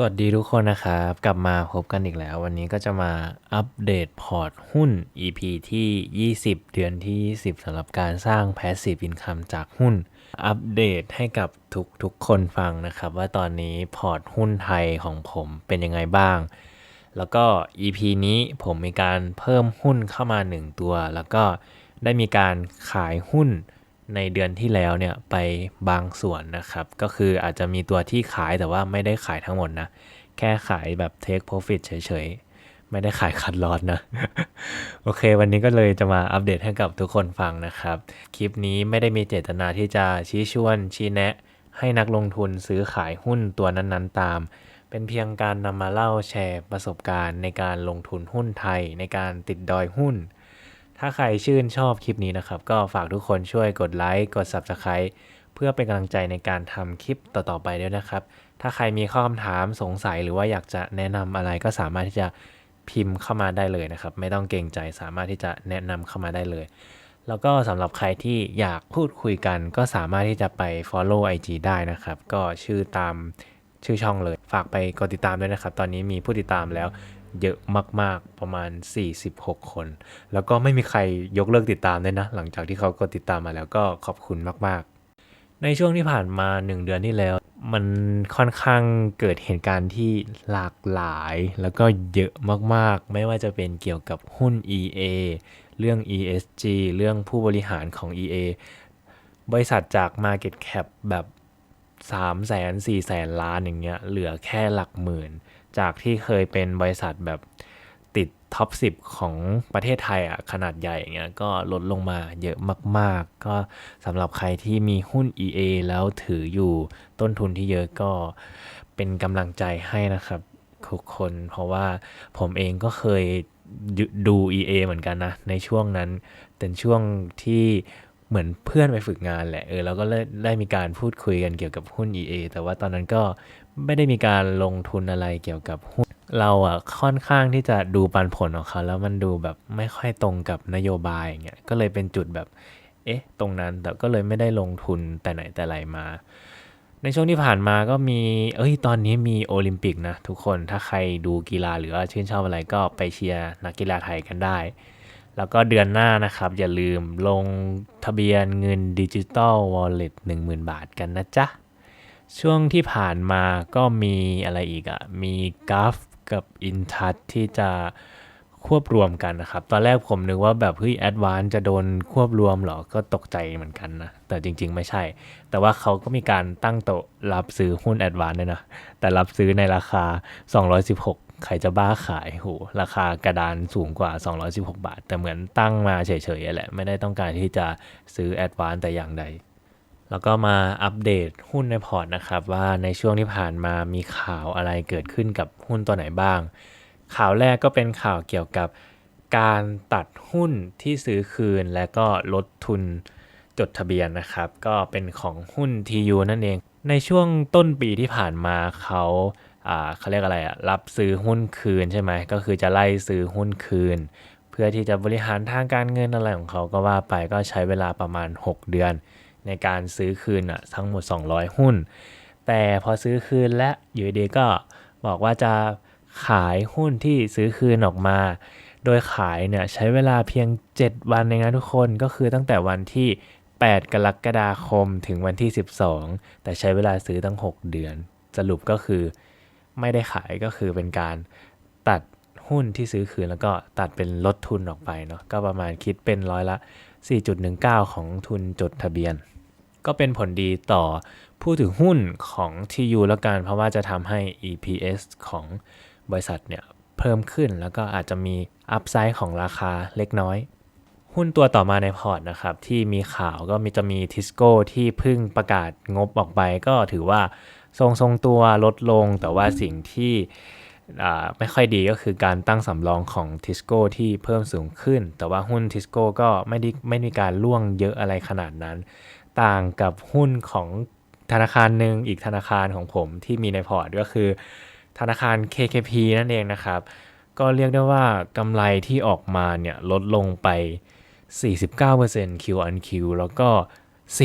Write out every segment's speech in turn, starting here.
สวัสดีทุกคนนะครับ กลับมาพบกันอีกแล้ว วันนี้ก็จะมาอัปเดตพอร์ตหุ้น EP ที่ 20 เดือนที่ 20สำหรับการสร้าง Passive Income จากหุ้น อัปเดตให้กับทุกทุกคนฟังนะครับ ว่าตอนนี้พอร์ตหุ้นไทยของผมเป็นยังไงบ้าง แล้วก็ EP นี้ผมมีการเพิ่มหุ้นเข้ามา 1 ตัว แล้วก็ได้มีการขายหุ้น ในเดือนที่แล้วเนี่ยไปบางส่วนนะครับ ก็คืออาจจะมีตัวที่ขายแต่ว่าไม่ได้ขายทั้งหมดนะ แค่ขายแบบ take profit เฉยๆ ไม่ได้ขายคัดลอตนะ โอเค วันนี้ก็เลยจะมาอัปเดตให้กับทุกคนฟังนะครับ คลิปนี้ไม่ได้มีเจตนาที่จะชี้ชวนชี้แนะ ให้นักลงทุนซื้อขายหุ้นตัวนั้นๆตาม เป็นเพียงการนำมาเล่าแชร์ประสบการณ์ ในการลงทุนหุ้นไทย ในการติดดอยหุ้น ถ้าใครชื่นชอบคลิปนี้นะครับ ก็ฝากทุกคนช่วยกดไลค์กด Subscribe เพื่อเป็นกำลังใจในการทำคลิปต่อๆไปด้วยนะครับ ถ้าใครมีข้อคำถามสงสัยหรือว่าอยากจะแนะนำอะไรก็สามารถที่จะพิมพ์เข้ามาได้เลยนะครับ ไม่ต้องเกรงใจสามารถที่จะแนะนำเข้ามาได้เลย แล้วก็สำหรับใครที่อยากพูดคุยกัน ก็สามารถที่จะไป follow IG ได้นะครับ ก็ชื่อตามชื่อช่องเลย ฝากไปกดติดตามด้วยนะครับ ตอนนี้มีผู้ติดตามแล้ว เยอะมากๆประมาณ 46 คน แล้วก็ไม่มีใครยกเลิกติดตามเลยนะ หลังจากที่เขากดติดตามมาแล้วก็ขอบคุณมากๆ ในช่วงที่ผ่านมา 1 เดือนที่แล้ว มันค่อนข้างเกิดเหตุการณ์ที่หลากหลาย แล้วก็เยอะมากๆ ไม่ว่าจะเป็นเกี่ยวกับหุ้น EA เรื่อง ESG เรื่องผู้บริหารของ EA บริษัทจาก Market Cap แบบ3แสน4แสนล้านอย่างเงี้ยเหลือแค่หลักหมื่น จากที่เคยเป็นบริษัทแบบติดท็อป 10 ของประเทศไทยอะขนาดใหญ่เงี้ยก็ลดลงมาเยอะมาก ๆ ก็สำหรับใครที่มีหุ้น EA แล้วถืออยู่ต้นทุนที่เยอะก็เป็นกำลังใจให้นะครับทุกคน เพราะว่าผมเองก็เคยดู EA เหมือนกันนะ ในช่วงนั้นเป็นช่วงที่เหมือนเพื่อนไปฝึกงานแหละเออแล้วก็ได้มีการพูดคุยกันเกี่ยวกับหุ้น EA แต่ว่าตอนนั้นก็ ไม่ได้มีการลงทุนอะไรเกี่ยวกับหุ้นเราอะค่อนข้างที่จะดูปันผลของเขา แล้วมันดูแบบไม่ค่อยตรงกับนโยบายอย่างเงี้ยก็เลยเป็นจุดแบบเอ๊ะตรงนั้นแต่ก็เลยไม่ได้ลงทุนแต่ไหนแต่ไรมา ในช่วงที่ผ่านมาก็มี เอ้ยตอนนี้มีโอลิมปิกนะทุกคนถ้าใครดูกีฬาหรือว่าชื่นชอบอะไรก็ไปเชียร์นักกีฬาไทยกันได้ แล้วก็เดือนหน้านะครับ อย่าลืมลงทะเบียนเงินดิจิตอลวอลเล็ต10,000บาทกันนะจ๊ะ ช่วงที่ผ่านมาก็มีอะไรอีกอะ่ะมีกราฟกับอินทัชที่จะควบรวมกันนะครับ ตอนแรกผมนึกว่าแบบเฮ้ยแอดวานจะโดนควบรวมเหรอ ก็ตกใจเหมือนกันนะ แต่จริง ๆ ไม่ใช่ แต่ว่าเขาก็มีการตั้งโต๊ะรับซื้อหุ้นแอดวานด้วยนะ แต่รับซื้อในราคา 216 ใครจะบ้าขายโหราคากระดานสูงกว่า 216 บาท แต่เหมือนตั้งมาเฉยๆแหละ ไม่ได้ต้องการที่จะซื้อแอดวานแต่อย่างใด แล้วก็มาอัปเดตหุ้นในพอร์ตนะครับ ว่าในช่วงที่ผ่านมามีข่าวอะไรเกิดขึ้นกับหุ้นตัวไหนบ้าง ข่าวแรกก็เป็นข่าวเกี่ยวกับการตัดหุ้นที่ซื้อคืนและก็ลดทุนจดทะเบียนนะครับ ก็เป็นของหุ้น TU นั่นเอง ในช่วงต้นปีที่ผ่านมาเขาเขาเรียกอะไรอะรับซื้อหุ้นคืนใช่ไหมก็คือจะไล่ซื้อหุ้นคืน เพื่อที่จะบริหารทางการเงินอะไรของเขาก็ว่าไปก็ใช้เวลาประมาณ 6 เดือน ในการซื้อคืนอะทั้งหมด 200 หุ้น แต่พอซื้อคืนและอยู่ดีก็บอกว่าจะขายหุ้นที่ซื้อคืนออกมา โดยขายเนี่ยใช้เวลาเพียง 7 วันเองนะทุกคนก็คือตั้งแต่วันที่ 8 กรกฎาคมถึงวันที่ 12 แต่ใช้เวลาซื้อตั้ง 6 เดือน สรุปก็คือไม่ได้ขายก็คือเป็นการตัดหุ้นที่ซื้อคืนแล้วก็ตัดเป็นลดทุนออกไปเนาะก็ประมาณคิดเป็นร้อยละ 4.19 ของทุนจดทะเบียน ก็เป็นผลดีต่อผู้ถือหุ้นของ TU แล้วกัน เพราะว่าจะทำให้ EPS ของบริษัทเนี่ยเพิ่มขึ้น แล้วก็อาจจะมีอัพไซด์ของราคาเล็กน้อย หุ้นตัวต่อมาในพอร์ตนะครับ ที่มีข่าวก็มีจะมีทิสโก้ที่เพิ่งประกาศงบออกไป ก็ถือว่าทรงทรงตัวลดลงแต่ว่าสิ่งที่ ไม่ค่อยดีก็คือการตั้งสำรองของทิสโก้ที่เพิ่มสูงขึ้น แต่ว่าหุ้นทิสโก้ก็ไม่ได้ไม่มีการล่วงเยอะอะไรขนาดนั้น ต่างกับหุ้นของธนาคารหนึ่งอีกธนาคารของผมที่มีในพอร์ตก็คือ ธนาคาร KKP นั่นเองนะครับ ก็เรียกได้ว่ากำไรที่ออกมาเนี่ยลดลงไป 49% Q on Q แล้วก็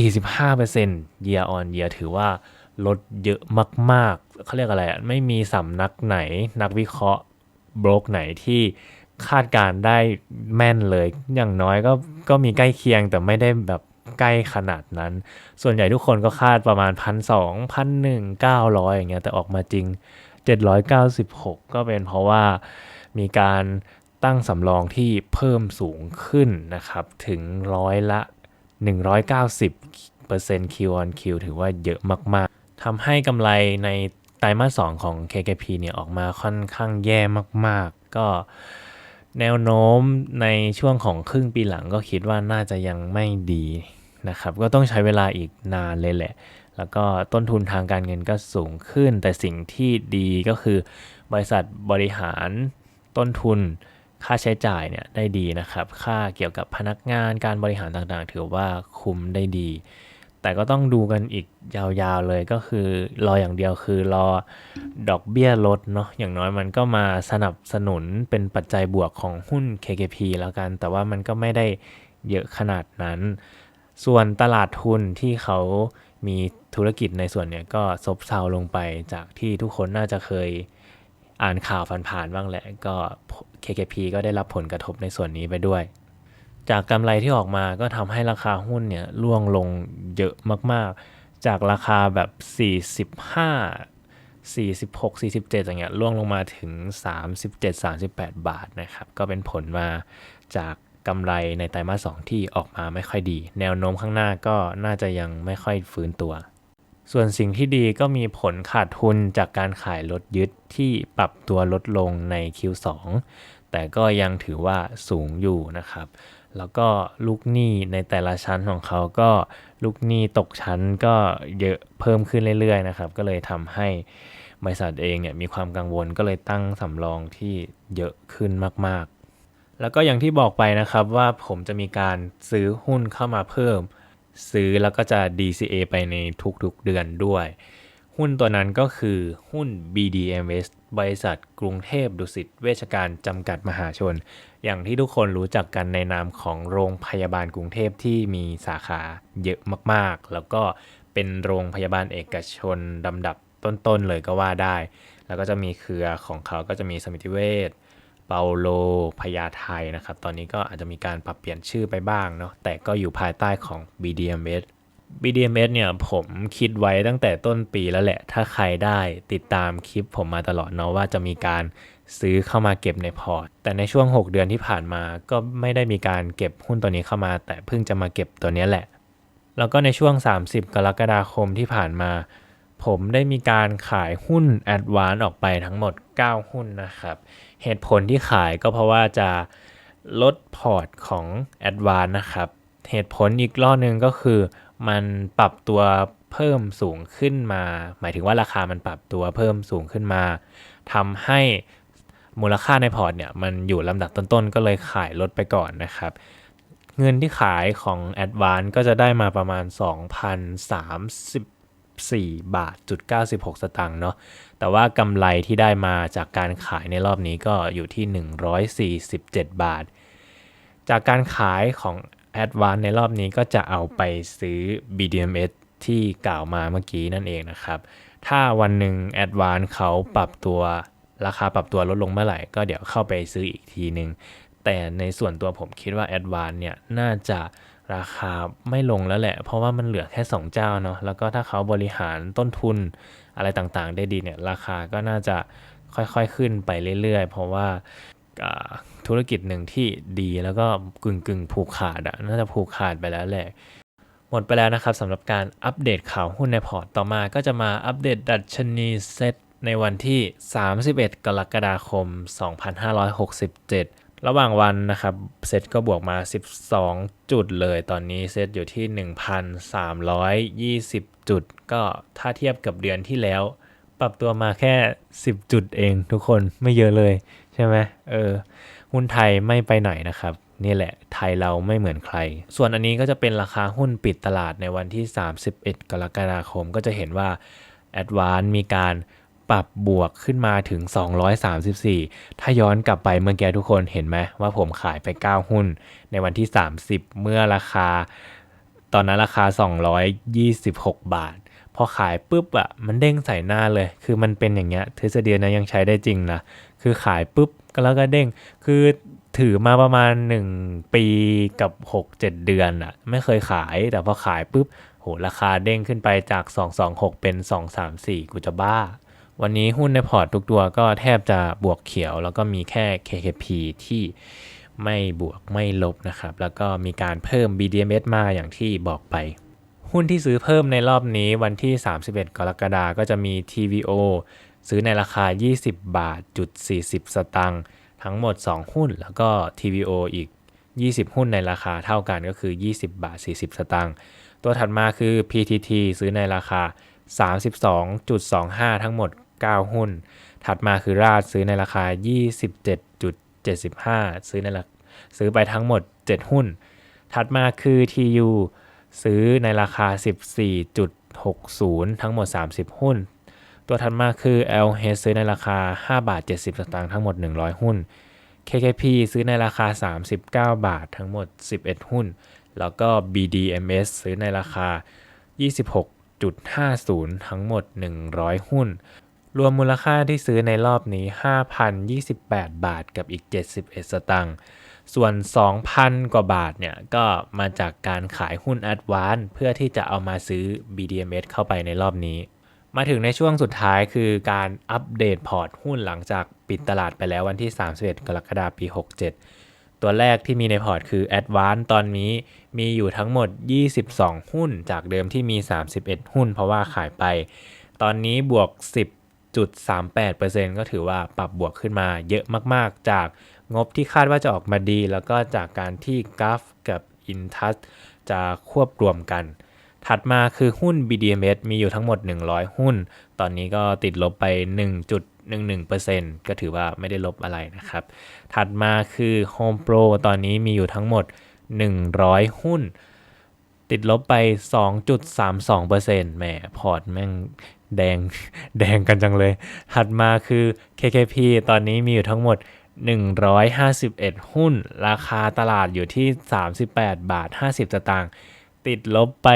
45% year on year ถือว่าลดเยอะมาก เขาเรียกอะไรอะไม่มีสำนักไหน นักวิเคราะห์บล็อกไหนที่คาดการได้แม่นเลย อย่างน้อยก็ก็มีใกล้เคียงแต่ไม่ได้แบบใกล้ขนาดนั้น ส่วนใหญ่ทุกคนก็คาดประมาณพันสองพันหนึ่งเก้าร้อยอย่างเงี้ยแต่ออกมาจริง 796 ก็เป็นเพราะว่ามีการตั้งสำรองที่เพิ่มสูงขึ้นนะครับ ถึงร้อยละ 190% Q on Q ถือว่าเยอะมาก ๆทำให้กำไรใน ตรมาส2ของ KKP เนี่ยออกมาค่อนข้างแย่มาก ๆ ก็แนวโน้มในช่วงของครึ่งปีหลังก็คิดว่าน่าจะยังไม่ดีนะครับ ก็ต้องใช้เวลาอีกนานเลยแหละ แล้วก็ต้นทุนทางการเงินก็สูงขึ้น แต่สิ่งที่ดีก็คือบริษัทบริหารต้นทุนค่าใช้จ่ายเนี่ยได้ดีนะครับ ค่าเกี่ยวกับพนักงานการบริหารต่างๆ ถือว่าคุมได้ดี แต่ก็ต้องดูกันอีกยาวๆเลยก็คือรออย่างเดียวคือรอดอกเบี้ยลดเนาะอย่างน้อยมันก็มาสนับสนุนเป็นปัจจัยบวกของหุ้น KKP แล้วกัน แต่ว่ามันก็ไม่ได้เยอะขนาดนั้น ส่วนตลาดทุนที่เขามีธุรกิจในส่วนเนี้ยก็ซบเซาลงไปจากที่ทุกคนน่าจะเคยอ่านข่าวผ่านๆบ้างแหละ ก็ KKP ก็ได้รับผลกระทบในส่วนนี้ไปด้วย จากกำไรที่ออกมาก็ทำให้ราคาหุ้นเนี่ยร่วงลงเยอะมากๆ จากราคาแบบ 45 46 47อย่างเงี้ยร่วงลงมาถึง 37 38 บาทนะครับ ก็เป็นผลมาจากกำไรในไตรมาส2ที่ออกมาไม่ค่อยดี แนวโน้มข้างหน้าก็น่าจะยังไม่ค่อยฟื้นตัว ส่วนสิ่งที่ดีก็มีผลขาดทุนจากการขายรถยึดที่ปรับตัวลดลงใน Q2 แต่ก็ยังถือว่าสูงอยู่นะครับ แล้วก็ลูกหนี้ในแต่ละชั้นของเขาก็ลูกหนี้ตกชั้นก็เยอะเพิ่มขึ้นเรื่อยๆนะครับ ก็เลยทำให้บริษัทเองเนี่ยมีความกังวลก็เลยตั้งสำรองที่เยอะขึ้นมากๆ แล้วก็อย่างที่บอกไปนะครับว่าผมจะมีการซื้อหุ้นเข้ามาเพิ่ม ซื้อแล้วก็จะ DCA ไปในทุกๆเดือนด้วย หุ้นตัวนั้นก็คือหุ้น BDMs บริษัทกรุงเทพดุสิตเวชการจำกัดมหาชน อย่างที่ทุกคนรู้จักกันในนามของโรงพยาบาลกรุงเทพที่มีสาขาเยอะมากๆ แล้วก็เป็นโรงพยาบาลเอกชนลำดับต้นๆเลยก็ว่าได้ แล้วก็จะมีเครือของเขาก็จะมีสมิติเวชเปาโลพญาไทยนะครับ ตอนนี้ก็อาจจะมีการปรับเปลี่ยนชื่อไปบ้างเนาะแต่ก็อยู่ภายใต้ของ BDMs BDMs เนี่ยผมคิดไว้ตั้งแต่ต้นปีแล้วแหละ ถ้าใครได้ติดตามคลิปผมมาตลอดเนาะว่าจะมีการซื้อเข้ามาเก็บในพอร์ต แต่ในช่วง 6 เดือนที่ผ่านมาก็ไม่ได้มีการเก็บหุ้นตัวนี้เข้ามา แต่เพิ่งจะมาเก็บตัวนี้แหละ แล้วก็ในช่วง 30 กรกฎาคมที่ผ่านมา ผมได้มีการขายหุ้น a d v a n c e ออกไปทั้งหมด 9 หุ้นนะครับ เหตุผลที่ขายก็เพราะว่าจะลดพอร์ตของ a d v a n c e นะครับ เหตุผลอีกรอบนึงก็คือ มันปรับตัวเพิ่มสูงขึ้นมา หมายถึงว่าราคามันปรับตัวเพิ่มสูงขึ้นมาทำให้มูลค่าในพอร์ตเนี่ยมันอยู่ลำดับต้นๆ ก็เลยขายลดไปก่อนนะครับ เงินที่ขายของ a d v a n c e ก็จะได้มาประมาณ 2,034 บาทจุด96 สตางค์เนาะแต่ว่ากำไรที่ได้มาจากการขายในรอบนี้ก็อยู่ที่ 147 บาท จากการขายของ a d v a n c e ในรอบนี้ก็จะเอาไปซื้อ BDMs ที่กล่าวมาเมื่อกี้นั่นเองนะครับ ถ้าวันหนึ่ง a d v a n c e เขาปรับตัวราคาปรับตัวลดลงเมื่อไหร่ ก็เดี๋ยวเข้าไปซื้ออีกทีหนึ่งแต่ในส่วนตัวผมคิดว่า a d v a n c e เนี่ยน่าจะราคาไม่ลงแล้วแหละ เพราะว่ามันเหลือแค่ 2 เจ้าเนาะแล้วก็ถ้าเขาบริหารต้นทุนอะไรต่างๆ ได้ดีเนี่ยราคาก็น่าจะค่อยๆขึ้นไปเรื่อยๆ เพราะว่า ธุรกิจหนึ่งที่ดีแล้วก็กึ่งกึ่งผูกขาดอะน่าจะผูกขาดไปแล้วแหละหมดไปแล้วนะครับสำหรับการอัปเดตข่าวหุ้นในพอร์ตต่อมาก็จะมาอัปเดตดัชนีเซตในวันที่ 31 กรกฎาคม 2567ระหว่างวันนะครับเซตก็บวกมา 12 จุดเลยตอนนี้เซตอยู่ที่ 1,320 จุด ก็ถ้าเทียบกับเดือนที่แล้ว ปรับตัวมาแค่ 10 จุดเองทุกคนไม่เยอะเลย ใช่ไหมเออ หุ้นไทยไม่ไปไหนนะครับ นี่แหละไทยเราไม่เหมือนใคร ส่วนอันนี้ก็จะเป็นราคาหุ้นปิดตลาดในวันที่ 31 กรกฎาคมก็จะเห็นว่า a d v a n c e มีการปรับบวกขึ้นมาถึง 234 ถ้าย้อนกลับไปเมื่อกี้ทุกคนเห็นไหมว่าผมขายไป 9 หุ้น ในวันที่ 30 เมื่อราคา ตอนนั้นราคา 226 บาท พอขายปุ๊บอะมันเด้งใส่หน้าเลย คือมันเป็นอย่างเงี้ยทฤษฎีนะยังใช้ได้จริงนะ คือขายปุ๊บก็แล้วก็เด้ง คือถือมาประมาณ 1 ปีกับ 6-7 เดือนอะไม่เคยขายแต่พอขายปุ๊บโหราคาเด้งขึ้นไปจาก 226 เป็น 234 กูจะบ้า วันนี้หุ้นในพอร์ตทุกตัวก็แทบจะบวกเขียว แล้วก็มีแค่ KKP ที่ไม่บวกไม่ลบนะครับ แล้วก็มีการเพิ่ม BDMs มาอย่างที่บอกไป หุ้นที่ซื้อเพิ่มในรอบนี้วันที่ 31 กรกฎาก็จะมี TVO ซื้อในราคา 20 บาทจุด40 สตางค์ทั้งหมด 2 หุ้น แล้วก็ TVO อีก 20 หุ้นในราคาเท่ากันก็คือ 20 บาท 40 สตางค์ตัวถัดมาคือ PTT ซื้อในราคา 32.25 ทั้งหมด 9 หุ้น ถัดมาคือราดซื้อในราคา 27.75 ซื้อในราซื้อไปทั้งหมด 7 หุ้น ถัดมาคือ TU ซื้อในราคา 14.60 ทั้งหมด 30 หุ้น ตัวถัดมาคือ LH ซื้อในราคา 5 บาท 70 สตางค์ทั้งหมด 100 หุ้น KKP ซื้อในราคา 39 บาททั้งหมด 11 หุ้น แล้วก็ BDMs ซื้อในราคา 26.50 ทั้งหมด 100 หุ้น รวมมูลค่าที่ซื้อในรอบนี้ 5,028 บาทกับอีก 71 สตางค์ส่วน 2,000 กว่าบาทเนี่ย ก็มาจากการขายหุ้น a d v a n c e เพื่อที่จะเอามาซื้อ BDMs เข้าไปในรอบนี้ มาถึงในช่วงสุดท้ายคือการอัปเดตพอร์ตหุ้นหลังจากปิดตลาดไปแล้ววันที่ 31 กรกฎาคมปี 67 ตัวแรกที่มีในพอร์ตคือ a d v a n c e ตอนนี้มีอยู่ทั้งหมด 22 หุ้นจากเดิมที่มี 31 หุ้นเพราะว่าขายไป ตอนนี้บวก 10.38%ก็ถือว่าปรับบวกขึ้นมาเยอะมากๆ จากงบที่คาดว่าจะออกมาดี แล้วก็จากการที่กราฟกับ Intus จะควบรวมกัน ถัดมาคือหุ้น BDMs มีอยู่ทั้งหมด 100 หุ้น ตอนนี้ก็ติดลบไป 1.11%ก็ถือว่าไม่ได้ลบอะไรนะครับ ถัดมาคือ Home Pro ตอนนี้มีอยู่ทั้งหมด 100 หุ้น ติดลบไป 2.32%แหมพอร์ตแม่งแดงแดงกันจังเลย ถัดมาคือ KKP ตอนนี้มีอยู่ทั้งหมด 151 หุ้น ราคาตลาดอยู่ที่ 38 บาท 50สตางค์ ติดลบไป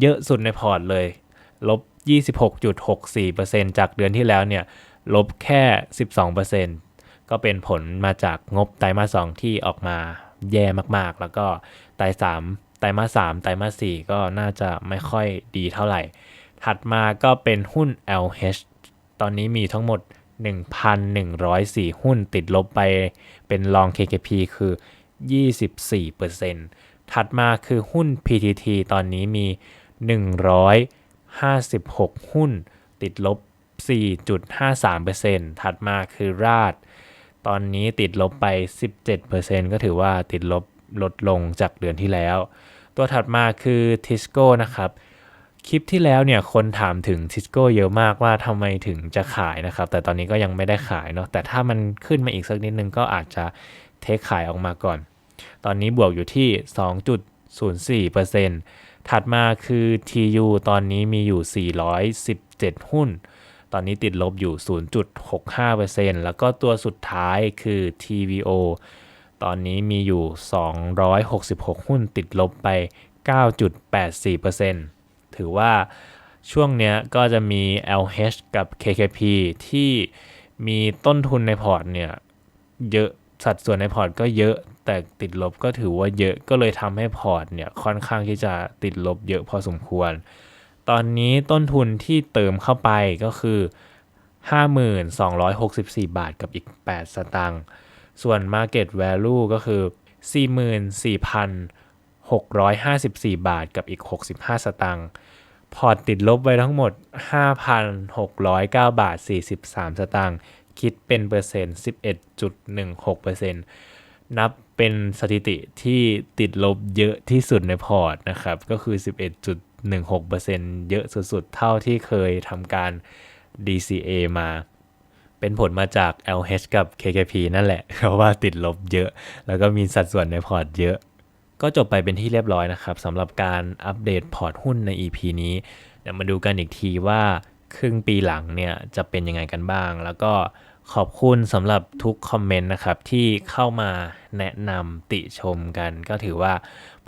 เยอะสุดในพอร์ตเลย ลบ 26.64%จากเดือนที่แล้วเนี่ย ลบแค่ 12%ก็เป็นผลมาจากงบไตรมาส2ที่ออกมาแย่มากๆ แล้วก็ไตร3ไตรมาส3ไตรมาส4ก็น่าจะไม่ค่อยดีเท่าไหร่ ถัดมาก็เป็นหุ้น LH ตอนนี้มีทั้งหมด 1,104 หุ้นติดลบไปเป็นรอง KKP คือ 24% ถัดมาคือหุ้น PTT ตอนนี้มี 156 หุ้น ติดลบ 4.53%ถัดมาคือราดตอนนี้ติดลบไป 17%ก็ถือว่าติดลบลดลงจากเดือนที่แล้ว ตัวถัดมาคือ Tisco นะครับ คลิปที่แล้วเนี่ยคนถามถึง Tisco เยอะมากว่าทำไมถึงจะขายนะครับ แต่ตอนนี้ก็ยังไม่ได้ขายเนาะแต่ถ้ามันขึ้นมาอีกสักนิดนึงก็อาจจะเทคขายออกมาก่อน ตอนนี้บวกอยู่ที่ 2.04%ถัดมาคือ TU ตอนนี้มีอยู่ 417 หุ้น ตอนนี้ติดลบอยู่ 0.65%แล้วก็ตัวสุดท้ายคือ TVO ตอนนี้มีอยู่ 266 หุ้นติดลบไป 9.84%ถือว่าช่วงเนี้ยก็จะมี LH กับ KKP ที่มีต้นทุนในพอร์ตเนี่ย เยอะ สัดส่วนในพอร์ตก็เยอะแต่ติดลบก็ถือว่าเยอะก็เลยทำให้พอร์ตเนี่ยค่อนข้างที่จะติดลบเยอะพอสมควร ตอนนี้ต้นทุนที่เติมเข้าไปก็คือ 5264 บาทกับอีก 8 สตางค์ส่วน Market Value ก็คือ 44,654 บาทกับอีก 65 สตางค์พอร์ตติดลบไปทั้งหมด 5,609 บาท 43 สตางค์ คิดเป็นเปอร์เซ็นต์ 11.16%นับเป็นสถิติที่ติดลบเยอะที่สุดในพอร์ตนะครับ ก็คือ 11.16%เยอะสุดๆ เท่าที่เคยทำการ DCA มา เป็นผลมาจาก LH กับ KKP นั่นแหละ เพราะว่าติดลบเยอะ แล้วก็มีสัดส่วนในพอร์ตเยอะ ก็จบไปเป็นที่เรียบร้อยนะครับสำหรับการอัปเดตพอร์ตหุ้นใน EP นี้ เดี๋ยวมาดูกันอีกทีว่า ครึ่งปีหลังเนี่ยจะเป็นยังไงกันบ้าง แล้วก็ขอบคุณสำหรับทุกคอมเมนต์นะครับ ที่เข้ามาแนะนำติชมกัน ก็ถือว่า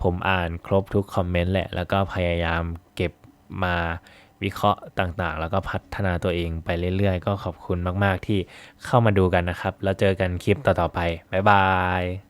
ผมอ่านครบทุกคอมเมนต์แหละ แล้วก็พยายามเก็บมาวิเคราะห์ต่างๆ แล้วก็พัฒนาตัวเองไปเรื่อยๆ ก็ขอบคุณมากๆที่เข้ามาดูกันนะครับ แล้วเจอกันคลิปต่อๆไป บ๊ายบาย